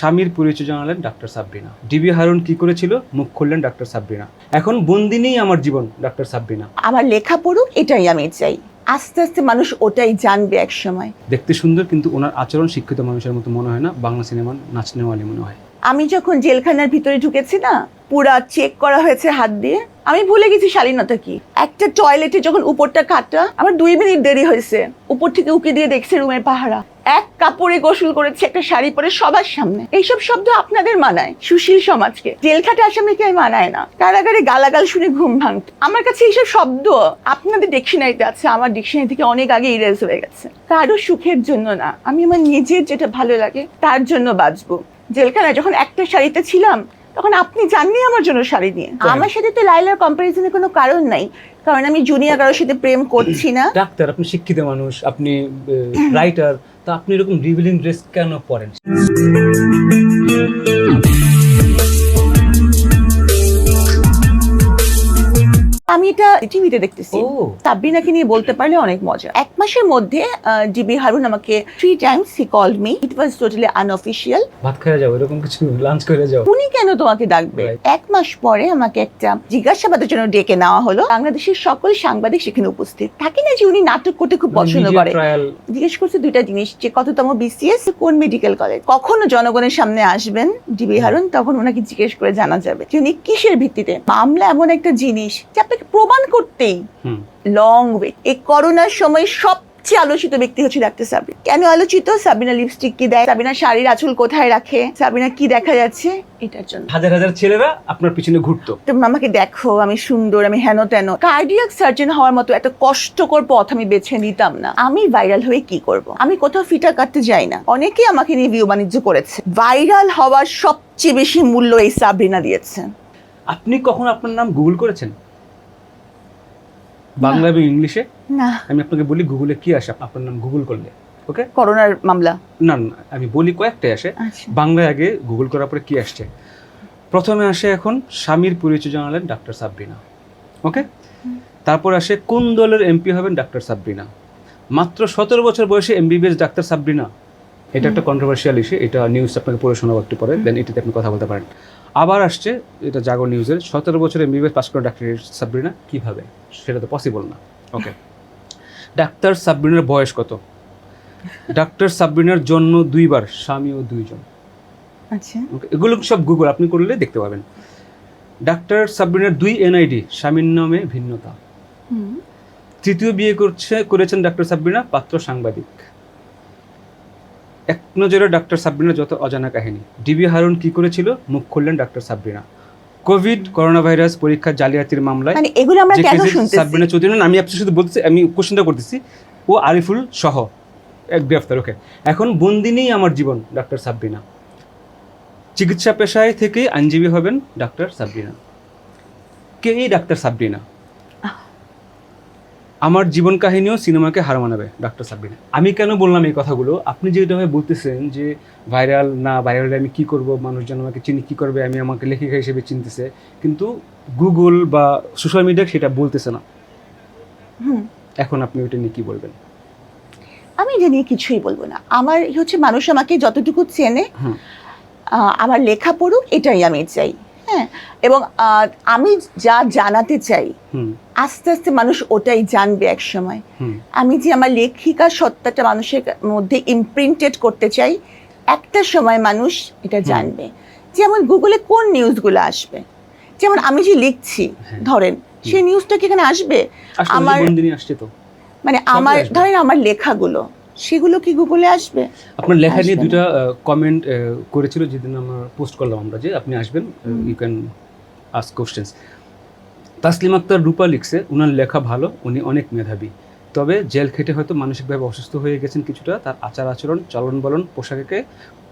স্বামীর পরিচয় জানালেন ডাক্তার সাব্বিনা। ডিবি হারুন কি করেছিল? মুখ খুললেন ডাক্তার সাব্বিনা। এখন বন্দিনেই আমার জীবন ডাক্তার সাব্বিনা। আমার লেখা পড়ুক এটাই আমি চাই। আস্তে আস্তে মানুষ ওটাই জানবে এক সময় দেখতে সুন্দর কিন্তু ওনার আচরণ শিক্ষিত মানুষের মতো মনে হয় না বাংলা সিনেমার নাচনেওয়ালি মনে হয়। আমি যখন জেলখানার ভিতরে ঢুকেছি না পুরা চেক করা হয়েছে হাত দিয়ে আমি ভুলে গেছি শালীনতা কি। একটা টয়লেটে যখন উপরটা কাটা আমার দুই মিনিট দেরি হয়েছে। উপর থেকে উকি দিয়ে দেখছে রুমের পাহারা। এক কাপড়ে গোসল করেছে একটা শাড়ি পরে সবার সামনে। এইসব শব্দ আপনাদের মানায় সুশীল সমাজকে। জেলখাটে আসামিকে মানায় না। কারাগারে গালাগাল শুনে ঘুম ভাঙত। আমার কাছে এইসব শব্দ আপনাদের ডিকশনারিতে আছে আমার ডিকশনারি থেকে অনেক আগে ইরেজ হয়ে গেছে। কারও সুখের জন্য না আমি আমার নিজের যেটা ভালো লাগে তার জন্য বাঁচবো। জেলখানায় যখন একটা শাড়িতে ছিলাম তখন আপনি জাননি আমার জন্য শাড়ি নিয়ে। আমার সাথে তো লাইলার কম্পারিজনের কোনো কারণ নাই। কারণ আমি জুনিয়র কারোর সাথে প্রেম করছি না। ডাক্তার আপনি শিক্ষিত মানুষ আপনি রাইটার তা আপনি এরকম রিভিলিং ড্রেস কেন পরেন? আমি এটা টিভিতে দেখতেছি। সাব্বিনাকে নিয়ে বলতে পারলে অনেক মজা। এক মাসের মধ্যে ডিবি হারুন আমাকে three times he called me it was totally unofficial ভাত খেয়ে যাও এরকম কিছু লাঞ্চ করে যাও। উনি কেন তোমাকে ডাকবে? এক মাস পরে আমাকে একটা জিজ্ঞাসাবাদের জন্য ডেকে নেওয়া হলো। বাংলাদেশের সকল সাংবাদিক সেখানে উপস্থিত। থাকে না যে উনি নাটক করতে খুব পছন্দ করে। জিজ্ঞেস করছে দুইটা জিনিস যে কততম বিসিএস কোন মেডিকেল কলেজ কখনো জনগণের সামনে আসবেন ডিবি হারুন তখন ওনাকে জিজ্ঞেস করে জানা যাবে যে উনি কিসের ভিত্তিতে। মামলা এমন একটা জিনিস যে আপনাকে প্রমাণ করতেই হুম। লং ওয়েট এই করোনার সময় সবচেয়ে আলোচিত ব্যক্তি হচ্ছে ডাক্তার সাবিনা। কেন আলোচিত? সাবিনা লিপস্টিক কি দেয়? সাবিনা শাড়ির আঁচল কোথায় রাখে? সাবিনা কি দেখা যাচ্ছে? এটার জন্য। হাজার হাজার ছেলেরা আপনার পিছনে ঘুরতো। তো আমাকে দেখো আমি সুন্দর আমি হেন তেন। কার্ডিয়াক সার্জন হওয়ার মতো এত কষ্টকর পথ আমি বেছে নিতাম না। আমি ভাইরাল হয়ে কি করব? আমি কোথাও ফিটা কাটতে যাই না। অনেকেই আমাকে নিয়ে ভিউ বাণিজ্য করেছে। ভাইরাল হওয়ার সবচেয়ে বেশি মূল্য এই সাবরিনা দিয়েছে। আপনি কখন আপনার নাম গুগল করেছেন? বাংলা এবং ইংলিশে? না। আমি আপনাকে বলি গুগলে কি আসে? আপনার নাম গুগল করলে ওকে? করোনার মামলা। না না আমি বলি কয়েকটাই আসে। আচ্ছা। বাংলায় আগে গুগল করার পরে কি আসছে? প্রথমে আসে এখন স্বামীর পরিচয় জানালেন ডাক্তার সাব্বিনা ওকে? তারপর আসে কোন দলের এমপি হবেন ডাক্তার সাব্বিনা? মাত্র সতেরো বছর বয়সে এমবিবিএস ডাক্তার সাব্বিনা? এটা একটা কন্ট্রোভার্সিয়াল ইস্যু এটা নিউজ আপনাকে পড়ে শোনাবো একটু পরে দেন এটাতে আপনি কথা বলতে পারেন। আবার আসছে এটা জাগো নিউজের সতেরো বছর এমবিবিএস পাস করা ডাক্তার সাব্বিনা। কীভাবে? সেটা তো পসিবল না। ওকে ডাক্তার সাব্বিনার বয়স কত? ডাক্তার সাব্বিনার জন্ম দুইবার স্বামী ও দুইজন। আচ্ছা। এগুলো সব গুগল আপনি করলে দেখতে পাবেন। ডাক্তার সাব্বিনার দুই এনআইডি স্বামীর নামে ভিন্নতা। তৃতীয় বিয়ে করছে করেছেন ডাক্তার সাব্বিনা পাত্র সাংবাদিক। নজরে ডাক্তার সাব্বিনার যত অজানা কাহিনী। ডিবি হারুন কি করেছিল? মুখ খুললেন ডাক্তার সাব্বিনা কোভিড করোনা ভাইরাস পরীক্ষা জালিয়াতির মামলায় মানে এগুলো আমরা কেন শুনতেছি? সাব্বিনা চৌধুরী আমি আপনি শুধু বলতেছি আমি কোশ্চেনটা করতেছি। ও আরিফুল সহ এক গ্রেফতার ওকে এখন বন্দিনেই আমার জীবন ডাক্তার সাব্বিনা চিকিৎসা পেশায় থেকে আইনজীবী হবেন ডাক্তার সাব্বিনা কে এই ডাক্তার সাব্বিনা আমার জীবন কাহিনীও সিনেমাকে হার মানাবে ডাক্তার সাব্বিনা আমি কেন বললাম এই কথাগুলো? আপনি যেভাবে বলতেছেন যে ভাইরাল না ভাইরালে আমি কি করব মানুষ মানুষজন আমাকে চিনি কি করবে আমি আমাকে লেখিকা হিসেবে চিনতেছে। কিন্তু গুগল বা সোশ্যাল মিডিয়া সেটা বলতেছে না। এখন আপনি ওইটা নিয়ে কি বলবেন? আমি এটা নিয়ে কিছুই বলব না। আমার হচ্ছে মানুষ আমাকে যতটুকু চেনে আমার লেখা পড়ুক এটাই আমি চাই। হ্যাঁ এবং আমি যা জানাতে চাই আস্তে আস্তে মানুষ ওটাই জানবে এক সময় আমি যে আমার লেখিকার সত্তাটা মানুষের মধ্যে ইমপ্রিন্টেড করতে চাই একটা সময় মানুষ এটা জানবে। যেমন গুগলে কোন নিউজগুলো আসবে? যেমন আমি যে লিখছি হ্যাঁ। ধরেন সেই নিউজটা কি এখানে আসবে? আমার- মানে আমার ধরেন আমার লেখাগুলো সেগুলো কি গুগলে আসবে? আপনার লেখা নিয়ে দুটা কমেন্ট করেছিল যেদিন আমরা পোস্ট করলাম আমরা যে আপনি আসবেন you can ask questions Taslim Akhtar Rupa লিখছে ওনার লেখা ভালো উনি অনেক মেধাবী। তবে জেল খেটে হয়তো মানসিকভাবে অসুস্থ হয়ে গেছেন কিছুটা তার আচার আচরণ চলন বলন পোশাকে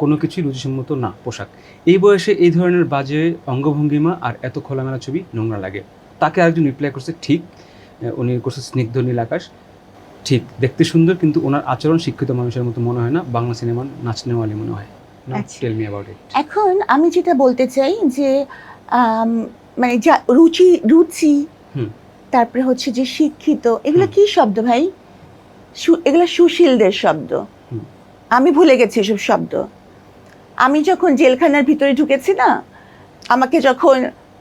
কোনো কিছুই রুচিসম্মত না পোশাক। এই বয়সে এই ধরনের বাজে অঙ্গভঙ্গিমা আর এত খোলামেলা ছবি নোংরা লাগে। তাকে আরেকজন রিপ্লাই করছে ঠিক উনি করছে স্নিগ্ধ নীল আকাশ। ঠিক দেখতে সুন্দর কিন্তু ওনার আচরণ শিক্ষিত মানুষের মতো মনে হয় না। বাংলা সিনেমার নাচনেওয়ালি মনে হয়। আচ্ছা। টেল মি অ্যাবাউট ইট এখন আমি যেটা বলতে চাই যে মানে যা রুচি রুচি তারপরে হচ্ছে যে শিক্ষিত এগুলো কি শব্দ ভাই? এগুলো সুশীলদের শব্দ। আমি ভুলে গেছি এসব শব্দ। আমি যখন জেলখানার ভিতরে ঢুকেছি না আমাকে যখন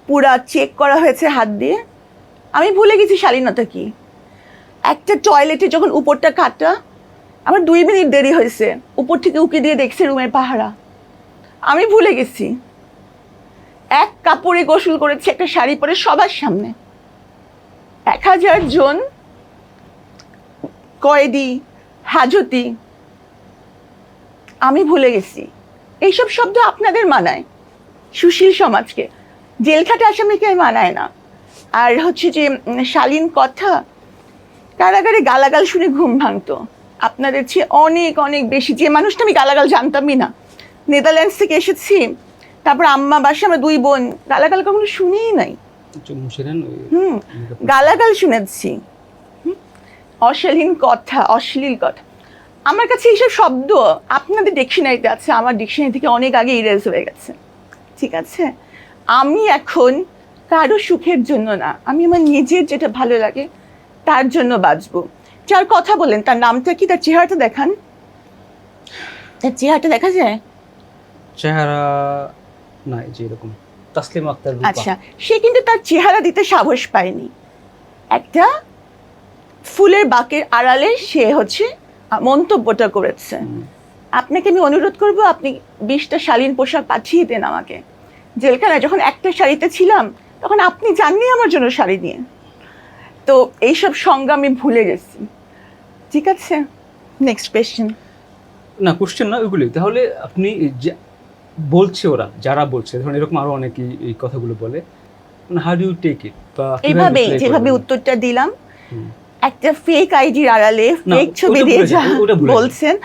পুরা চেক করা হয়েছে হাত দিয়ে আমি ভুলে গেছি শালীনতা কি? একটা টয়লেটে যখন উপরটা কাটা, আমার দুই মিনিট দেরি হয়েছে। উপর থেকে উকি দিয়ে দেখছে রুমের পাহারা। আমি ভুলে গেছি। এক কাপড়ে গোসল করেছি একটা শাড়ি পরে সবার সামনে। এক হাজার জন কয়েদি, হাজতি, আমি ভুলে গেছি। এইসব শব্দ আপনাদের মানায়, সুশীল সমাজকে। জেলখাটা আসামিকে মানায় না। আর হচ্ছে যে শালীন কথা কারাগারে গালাগাল শুনে ঘুম ভাঙতো। আপনাদের চেয়ে অনেক অনেক বেশি যে মানুষটা আমি গালাগাল জানতামই না। নেদারল্যান্ডস থেকে এসেছি তারপর আম্মা বাসা আমরা দুই বোন গালাগাল কখনো শুনেই নাই। হুম গালাগাল শুনেছি? অশালীন কথা অশ্লীল কথা। আমার কাছে এইসব শব্দ আপনাদের ডিকশনারিতে আছে আমার ডিকশনারি থেকে অনেক আগে ইরেজ হয়ে গেছে। ঠিক আছে? আমি এখন কারও সুখের জন্য না আমি আমার নিজের যেটা ভালো লাগে তার জন্য বাঁচবো যার কথা বলেন তার নামটা কি? তার চেহারাটা দেখান। তার চেহারাটা দেখা যায়? চেহারা না এই যে এরকম। তাসলিম আক্তার রূপা। আচ্ছা সে কিন্তু তার চেহারা দিতে সাহস পায়নি। একটা ফুলের বাকের আড়ালে সে হচ্ছে আহ, মন্তব্যটা করেছে। হুম। আপনাকে আমি অনুরোধ করব আপনি বিশটা শালীন পোশাক পাঠিয়ে দেন আমাকে। জেলখানায় যখন একটা শাড়িতে ছিলাম তখন আপনি যাননি আমার জন্য শাড়ি নিয়ে। তো এইসব সংজ্ঞা আমি ভুলে গেছি। ঠিক আছে? নেক্সট কোয়েশ্চেন না কোশ্চেন না ওইগুলি। তাহলে আপনি বলছে ওরা যারা বলছে ধরুন এরকম আরও অনেকেই এই কথাগুলো বলে হাউ ডু টেক ইট বা play যেভাবে উত্তরটা দিলাম একটা ফেক আইডির আড়ালে ফেক ছবি দিয়ে যা। বলছেন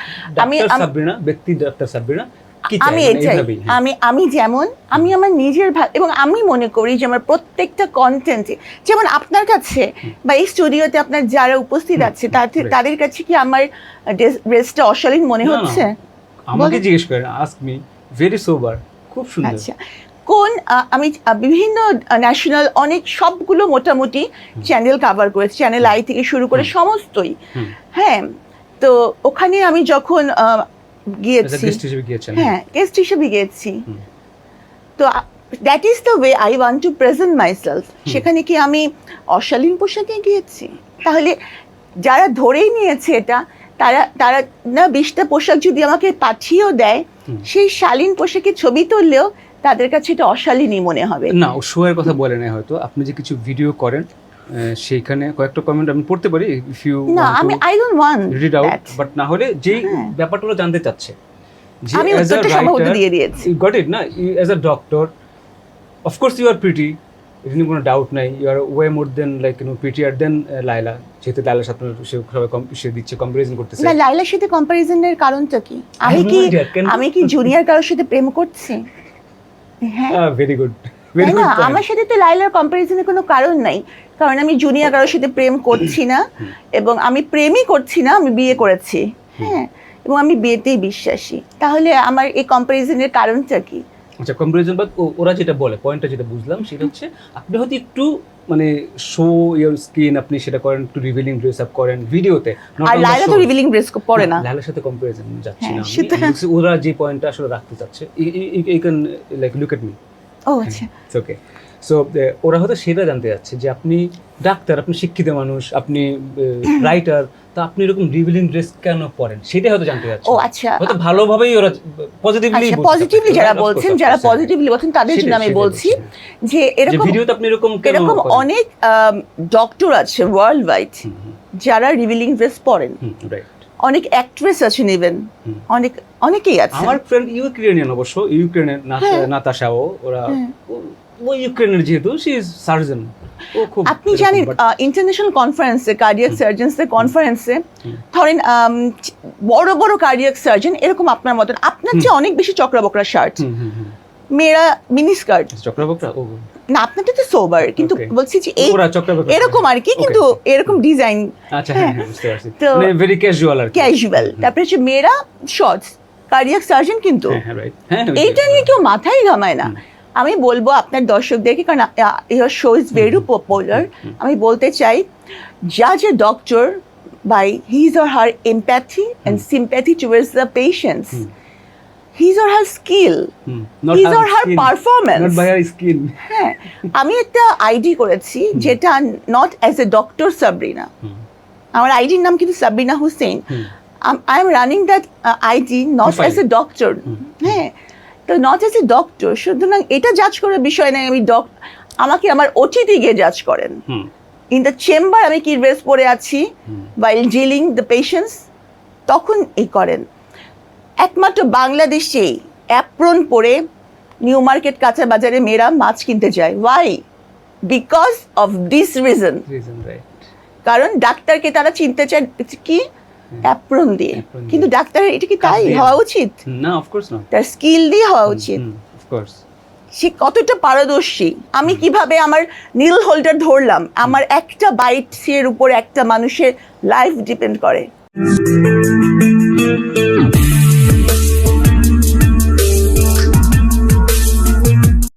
আমি সাবরিনা ব্যক্তি ডাক্তার সাবরিনা? আমি মানে এটাই হ্যাঁ। আমি আমি যেমন আমি আমার নিজের এবং আমি মনে করি যে আমার প্রত্যেকটা কন্টেন্টে যেমন আপনার কাছে বা এই স্টুডিওতে আপনার যারা উপস্থিত আছে তাদের তাদের কাছে কি আমার ড্রেসটা অশালীন মনে হচ্ছে? আমাকে জিজ্ঞেস করেন আস্ক মি ভেরি সোবার খুব সুন্দর। আচ্ছা। কোন আমি বিভিন্ন ন্যাশনাল অনেক সবগুলো মোটামুটি চ্যানেল কাভার করেছি চ্যানেল আই থেকে শুরু করে সমস্তই। হ্যাঁ তো ওখানে আমি যখন গিয়েছি। হ্যাঁ গেস্ট হিসেবে গিয়েছি। তো that is the way I want to present myself সেখানে কি আমি অশালীন পোশাকে গিয়েছি? তাহলে যারা ধরেই নিয়েছে এটা তারা তারা না বিশটা পোশাক যদি আমাকে পাঠিয়েও দেয় সেই শালীন পোশাকে ছবি তুললেও তাদের কাছে এটা অশালীনই মনে হবে। না শোয়ের কথা বলে নাই হয়তো। আপনি যে কিছু ভিডিও করেন সেইখানে কয়েকটা কমেন্ট আমি পড়তে পারি ইফ ইউ না আমি I don't want read out but না হলে যেই হ্যাঁ। ব্যাপারটা জানতে চাচ্ছে যে আমি উত্তরটা সম্ভবত দিয়ে দিয়েছি। you got it না? As a doctor of course you are pretty এটা নিয়ে কোনো ডাউট নাই you are way more than like you know prettier than Laila যেহেতু লাইলার সাথে সে সবাই সে দিচ্ছে কম্পারিজন করতেছে। না লাইলার সাথে কম্পারিজনের কারণটা কি? আমি কি আমি কি জুনিয়র কারোর সাথে প্রেম করছি? হ্যাঁ। ভেরি গুড তাই না? আমার সাথে তো লাইলার কম্পারিজনের কোনো কারণ নাই। কারণ আমি জুনিয়র কারোর সাথে প্রেম করছি না এবং আমি প্রেমই করছি না আমি বিয়ে করেছি। হ্যাঁ এবং আমি বিয়েতেই বিশ্বাসী। তাহলে আমার এই কম্পারিজনের কারণটা কি? আচ্ছা কম্পারিজন ও- ওরা যেটা বলে পয়েন্টটা যেটা বুঝলাম সেটা হচ্ছে আপনি হয়তো একটু মানে শো ইয়ার স্কিন আপনি সেটা করেন একটু রিভিলিং ড্রেস আপ করেন ভিডিওতে আর লাইলা তো রিভিলিং ড্রেস পরে না। লাইলার সাথে কম্পারিজন যাচ্ছি হ্যাঁ, না ওরা যে পয়েন্টটা আসলে রাখতে চাচ্ছে you can like look at me ও আচ্ছা। ওকে সো ওরা হয়তো সেটা জানতে যাচ্ছে যে আপনি ডাক্তার আপনি শিক্ষিত মানুষ আপনি রাইটার তা আপনি এরকম রিভিলিং ড্রেস কেন পরেন সেটাই হয়তো জানতে যাচ্ছে। ও আচ্ছা। হয়তো ভালোভাবেই ওরা পজিটিভলি আচ্ছা পজিটিভলি যারা বলছেন যারা পজিটিভলি বলছেন তাদের জন্য আমি বলছি যে এরকম ভিডিওতে আপনি এরকম কেন এরকম? অনেক ডক্টর আছে ওয়ার্ল্ড ওয়াইড যারা রিভিলিং ড্রেস পরেন right. অনেক অ্যাক্ট্রেস আছেন ইভেন অনেক অনেকেই আছে আমার ফ্রেন্ড ইউক্রেনিয়ান অবশ্য ইউক্রেনের হ্যাঁ। নাতাশাও ওরা হ্যাঁ। ও- ও ইউক্রেনের যেহেতু সি ইজ সার্জন ও আপনি জানেন ইন্টারন্যাশনাল কনফারেন্সে কার্ডিয়াক সার্জনসের কনফারেন্সে ধরেন বড় বড় কার্ডিয়াক সার্জন এরকম আপনার মতন। আপনার চেয়ে অনেক বেশি চক্রাবকরা শার্ট। মেয়েরা মিনি স্কার্ট চক্রবক্রা না আপনারটা তো সোবার কিন্তু বলছি যে এই এরকম আর কি কিন্তু এরকম ডিজাইন আচ্ছা হ্যাঁ। হ্যাঁ তো- মানে ভেরি ক্যাজুয়াল আর ক্যাজুয়াল তারপরে হচ্ছে মেয়েরা শর্টস কার্ডিয়াক সার্জন কিন্তু। হ্যাঁ যে- এইটা নিয়ে কেউ মাথায় ঘামায় না। আমি বলব আপনার দর্শকদেরকে কারণ your show is very popular আমি বলতে চাই যা a doctor by his or her empathy and sympathy towards the patients his or her skill his or her performance skin হ্যাঁ আমি একটা আইডি করেছি যেটা not as a doctor Sabrina আমার আইডির নাম কিন্তু Sabrina Hussain I am running that ID not. As a doctor হ্যাঁ তো নট অ্যাজ এ ডক্টর সুতরাং এটা জাজ করার বিষয় নাই। আমি ডক আমাকে আমার ওটিতে গিয়ে জাজ করেন। ইন দ্য চেম্বার আমি কি ড্রেস পরে আছি? বাইল ডিলিং দ্য পেশেন্টস তখন এই করেন। একমাত্র বাংলাদেশেই অ্যাপ্রন পরে নিউ মার্কেট কাঁচা বাজারে মেয়েরা মাছ কিনতে যায়। Why because of this reason কারণ ডাক্তারকে তারা চিনতে চায় কি? অ্যাপ্রন দিয়ে। কিন্তু ডাক্তারের এটা কি তাই? হওয়া উচিত? না অফ কোর্স না তার স্কিল দিয়ে হওয়া উচিত। অফ কোর্স সে কতটা পারদর্শী। আমি কীভাবে আমার নীল হোল্ডার ধরলাম? আমার একটা বাইট এর উপর একটা মানুষের লাইফ ডিপেন্ড করে।